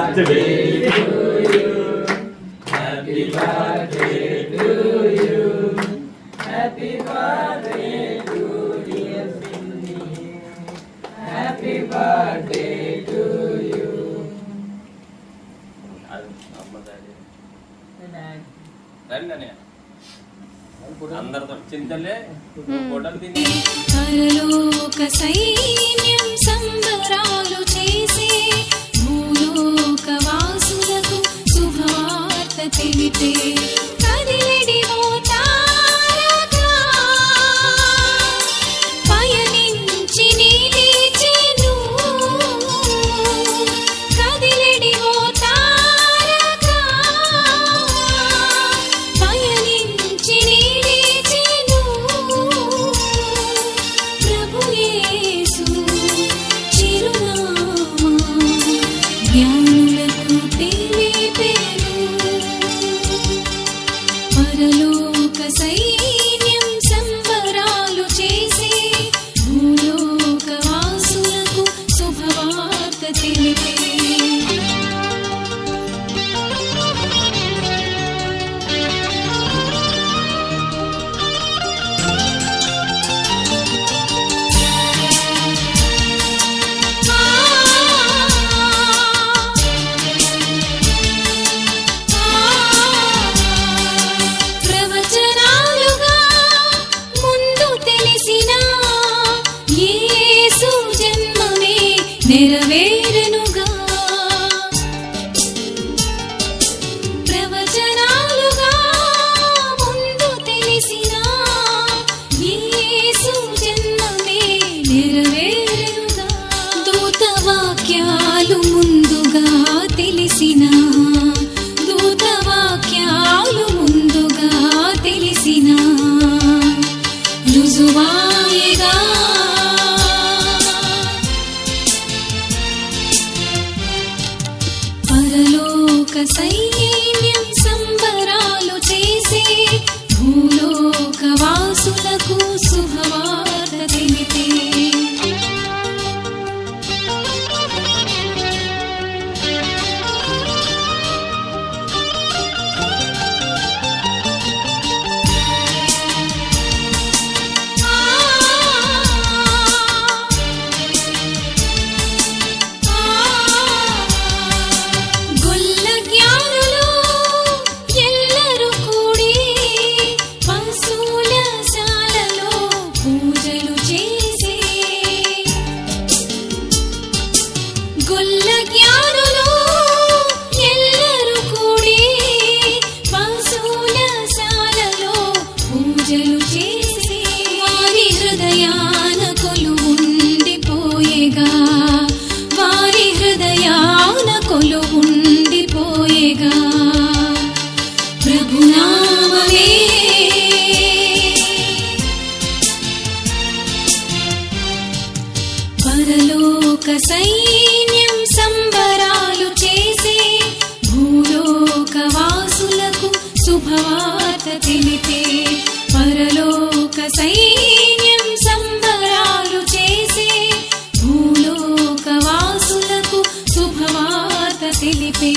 Birthday happy birthday రండి అన్నయ్య. అందరితో చింతలే ఫోటోలు తిని పరలోక సైన్యం సంబరాలు చేసే శుభవార్త పరలోక నెరవేరెనుగా ప్రవచనాలుగా ముందు తెలిసిన యేసు జన్మమే నెరవేరెనుగా దూత వాక్యాలు ముందుగా తెలిసిన దూత వాక్యాలు ముందుగా తెలిసిన రుజువాయగా పరలోక పరలోక సైన్యం సంబరాలు చేసే భూలోక వాసులకు శుభవార్త తెలిపే పరలోక సైన్యం సంబరాలు చేసే భూలోక వాసులకు శుభవార్త తెలిపే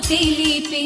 తెలిపే